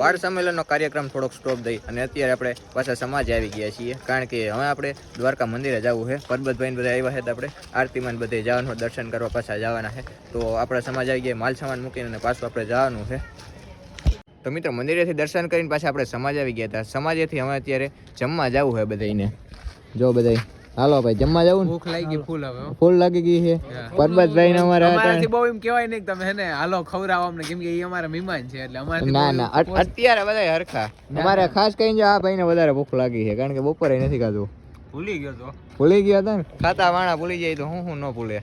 બાળ સંમેલનનો કાર્યક્રમ થોડોક સ્ટોપ દઈ અને અત્યારે આપણે પાછા સમાજ આવી ગયા છીએ. કારણ કે હવે આપણે દ્વારકા મંદિરે જવું છે. પરબતભાઈ બધા આવ્યા છે આપણે આરતીમાં બધે જવાનું દર્શન કરવા પાછા જવાના છે. તો આપણા સમાજ આવી ગયા, માલ સામાન મૂકીને અને પાછું આપણે જવાનું છે. તો મિત્રો, મંદિરેથી દર્શન કરીને પાછા આપણે સમાજ આવી ગયા હતા. સમાજેથી હવે અત્યારે જમવા જવું છે બધાને જો બધા હાલો ભાઈ જમવા જવું ને? ભૂખ લાગી ફૂલ હવે ફૂલ લાગી ગઈ છે. પરબતભાઈ ને અમારા અમારાથી બહુ એમ કહેવાય નહીં તમે હે ને હાલો ખવડાવો અમને કેમ કે એ અમારા મહેમાન છે એટલે અમારે ના ના અત્યારે બધા હરખા. અમારે ખાસ કહીને જો આ ભાઈને વધારે ભૂખ લાગી છે કારણ કે બપોરે નથી ખાધું. ભૂલી ગયો તો. ભૂલી ગયા હતા ને? ખાતા વાણા ભૂલી જાય તો હું હું ન ભૂલે.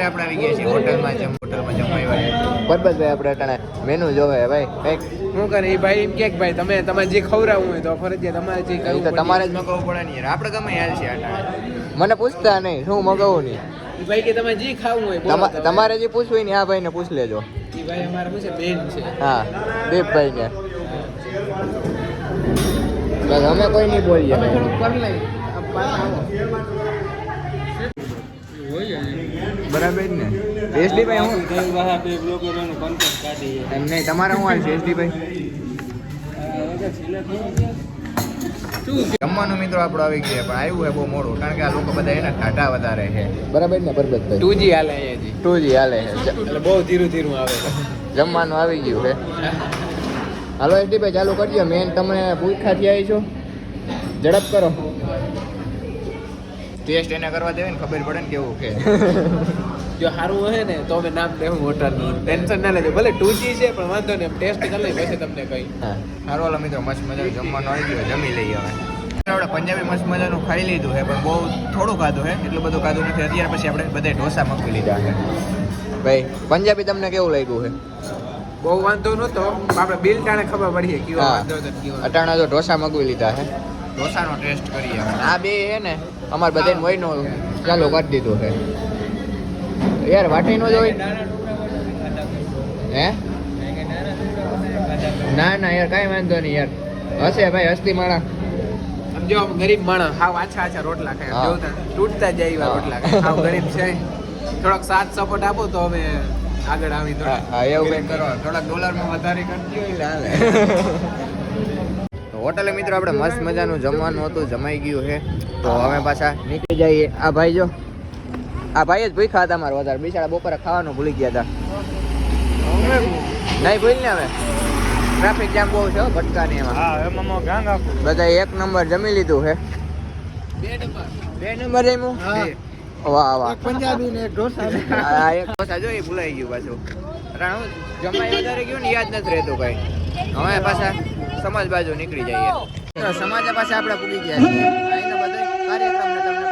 આપણે આવી ગયા છીએ હોટલમાં જમ હોટલમાં જમવા આવ્યા પરબતભાઈ આપણે અટાણે મેનુ જોવે ભાઈ. કંઈક? શું કરે એ ભાઈ? એમ કે ભાઈ તમે તમારે જે ખવડાવવું હોય તો ફરજિયાત તમારે જે એ તો તમારે જ મગાવવું પડે આપણે ગમે હાલ છે અટાણે. મને પૂછતા નહીં શું મગાવું નહીં? ભાઈ કે તમારે જે ખાવું હોય તમારે જે પૂછવું હોય ને આ ભાઈને પૂછ લેજો. એ ભાઈ અમારા શું છે બેન છે. હા દીપભાઈ ને અમે કોઈ નહીં બોલીએ બરાબર ને? એસડીભાઈ હું? એમ નહીં તમારે શું હાલ છે એસડીભાઈ જમવાનું મિત્રો આપણો આવી ગયા પણ આવ્યું એ બહુ મોડું કારણ કે આ લોકો બધા એના ટાટા વધારે છે. બરાબર ને પરબતભાઈ ટુ જી હાલે છે ટુ જી હાલે છે. એટલે બહુ ધીરું ધીરું આવે જમવાનું આવી ગયું છે. હાલો એસડીભાઈ ચાલુ કરજો. મેન તમે ભૂખા થયા છો ઝડપ કરો. ટેસ્ટ એને કરવા દેવે ને ખબર પડે ને કેવું કે. જો સારું હોય ને તો અમે નામ દેવું હોટલનું ટેન્શન ના લેજો ભલે ટુ છે પણ વાંધો નહીં ટેસ્ટ કરી લઈ પછી તમને કહી સારું હાલો મિત્રો મસ્ત મજાનું જમવાનું આવી ગયું જમી લઈએ હવે. આપણે પંજાબી મસ્ત મજાનું ખાઈ લીધું છે પણ બહુ થોડું ખાધું છે એટલું બધું ખાધું નથી. અત્યારે પછી આપણે બધા ઢોસા મગવી લીધા છે. ભાઈ પંજાબી તમને કેવું લાગ્યું છે? બહુ વાંધો નહોતો આપણે બિલ ટાણે ખબર પડી કેવો વાંધો હતો. અટાણા તો ઢોસા મગવી લીધા છે. ઢોસાનો ટેસ્ટ કરીએ આ બે છે ને અમારે બધાને વયનો ચાલો કરી દીધું છે. યાર વાટી નો હોય હે? ના ના યાર કાંઈ વાંધો નહીં યાર. હશે ભાઈ હસ્તી માણા. જો ગરીબ માણસ હાવ આછા આછા રોટલા ખાય. જોતા તૂટતા જાય એવા રોટલા ખાય. હાવ ગરીબ છે. થોડોક સાથ સપોર્ટ આપો તો અમે આગળ આવી થોડા એવું કંઈક કરો. થોડાક ડોલરમાં વધારે કરતી હોય હાલે. હોટલે મિત્રો આપણે મસ્ત મજાનું જમવાનું હતું જમાઈ ગયું છે. તો અમે પાછા નીકળી જઈએ. આ ભાઈ જો આ ભાઈ જ ભૂખ્યા હતા મારા વધારે. બિચારા બપોરે ખાવાનું ભૂલી ગયા હતા. નહીં ભૂલ ને હવે. ટ્રાફિક જામ બહુ છે ભટકા ભટકાની એમાં. બધા એક નંબર જમી લીધું છે. બે નંબર. જમ્યું? વાહ વાહ. પંજાબી ને ઢોસા. આ એક ઢોસા જો એ ભૂલાઈ ગયું પાછું. જમાઈ વધારે ગયું ને યાદ નથી રહેતું કઈ હવે પાછા સમાજ બાજુ નીકળી જઈએ. સમાજ પાસે આપણે પૂગી ગયા છીએ અહીંનો બધો કાર્યક્રમ તમને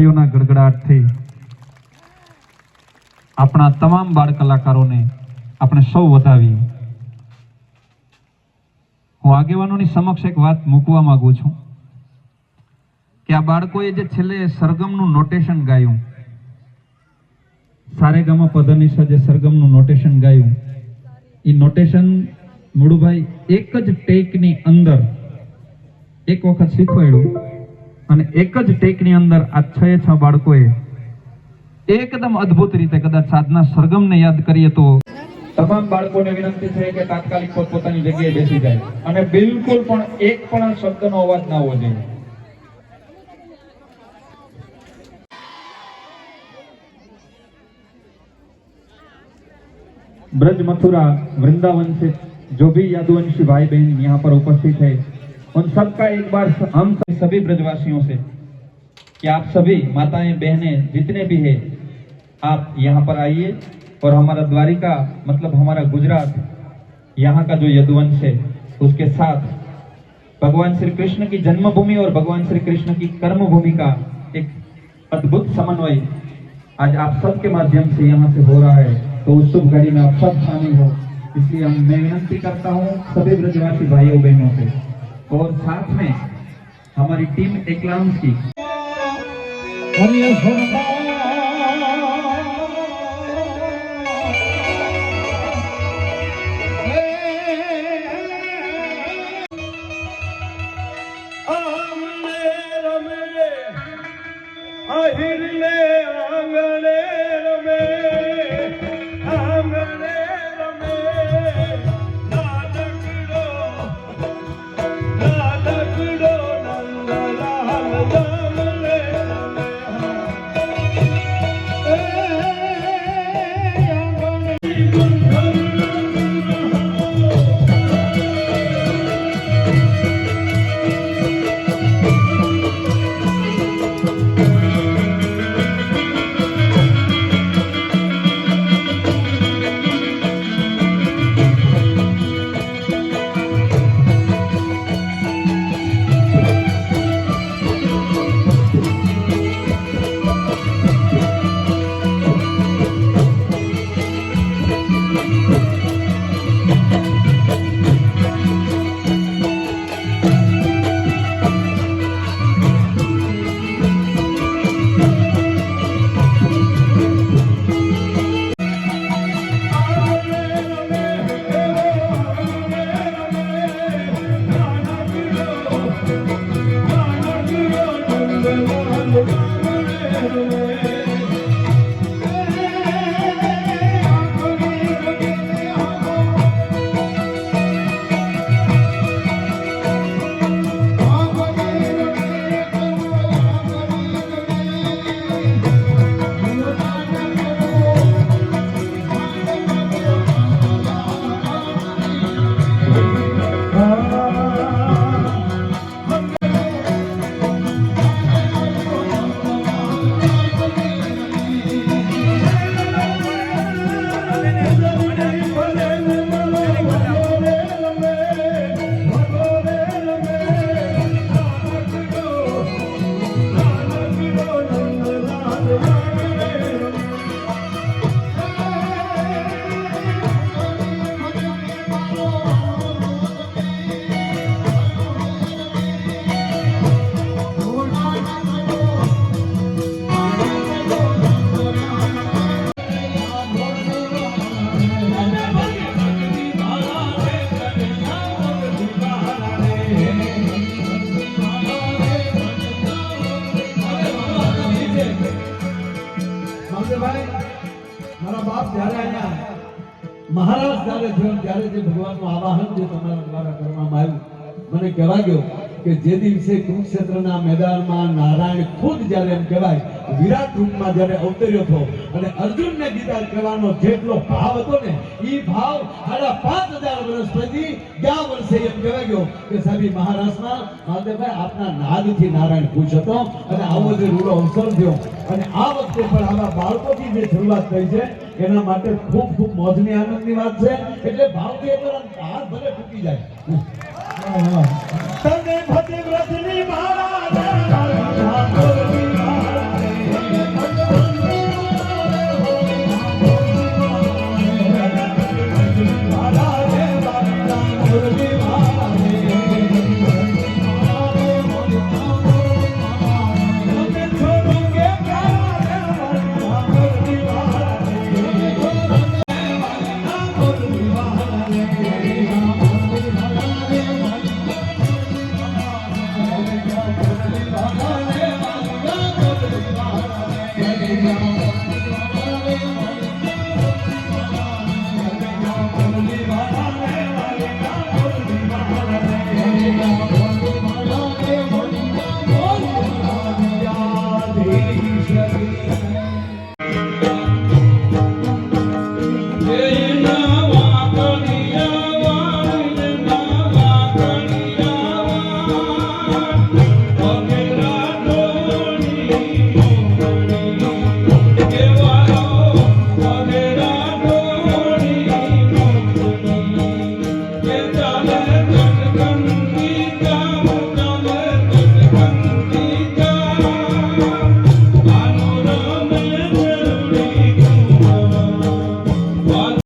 તાળીઓના ગડગડાટથી આપણા તમામ બાળ કલાકારોને આપણે સૌ વધાવીએ. હું આગેવાનોની સમક્ષ એક વાત મૂકવા માંગુ છું કે આ બાળકોએ જે છેલ્લે સરગમનું નોટેશન ગાયું સારેગામા પદનિશા જે સરગમનું નોટેશન ગાયું એ નોટેશન મુળુભાઈ એક જ ટેકની અંદર એક વખત શીખવાડ્યું. અને એક જ ટેકની અંદર આ છ છ બાળકોએ એકદમ અદ્ભુત રીતે કદાચ સાધના સરગમને યાદ કરીએ તો તમામ બાળકોને વિનંતી છે કે તાત્કાલિક પોતપોતાની જગ્યાએ બેસી જાય. અને બિલકુલ પણ એક પણ શબ્દનો અવાજ ના હોવો જોઈએ. બ્રજ મથુરા વૃંદાવન છે. જો ભી યાદુવંશી ભાઈ બહેન યહાં પર ઉપસ્થિત છે उन सबका एक बार हम सभी ब्रजवासियों से कि आप सभी माताएँ, बहनें, जितने भी हैं, आप यहाँ पर आइए और हमारा द्वारिका मतलब हमारा गुजरात, यहाँ का जो यदुवंश है, उसके साथ भगवान श्री कृष्ण की जन्मभूमि और भगवान श्री कृष्ण की कर्म भूमि का एक अद्भुत समन्वय आज आप सबके माध्यम से यहाँ से हो रहा है। तो उस शुभ घड़ी में आप सब शामिल हो। इसलिए हम मैं विनंती करता हूँ सभी ब्रजवासी भाइयों, बहनों से। और साथ में हमारी टीम एकलांश की મહારાજ ત્યારે જે ભગવાનનું આવાહન જે તમારા દ્વારા કરવામાં આવ્યું, મને કહેવા ગયો કે જે દિવસે કુરુક્ષેત્રના મેદાનમાં નારાયણ ખુદ જ્યારે એમ કહેવાય, વિરાટ રૂપમાં જ્યારે અવતર્યો હતો અને અર્જુનને ગીતા કહેવાનો જેટલો ભાવ હતો ને એ ભાવ સાડા પાંચ હજાર વર્ષ પછી ગયા વર્ષે એમ કહેવાય ગયો કે સાહેબ મહારાષ્ટ્રમાં મહાદેવભાઈ, આપના નાદથી નારાયણ ખુશ હતો અને આવો જે રૂડો અવસર થયો. અને આ વખતે પણ આવા બાળકોથી જે શરૂઆત થઈ છે એના માટે ખૂબ ખૂબ મોજની આનંદની વાત છે. એટલે ભાવથી એક હાથ ભલે ફૂટી જાય. તને ભદ્રવ્રતની માળા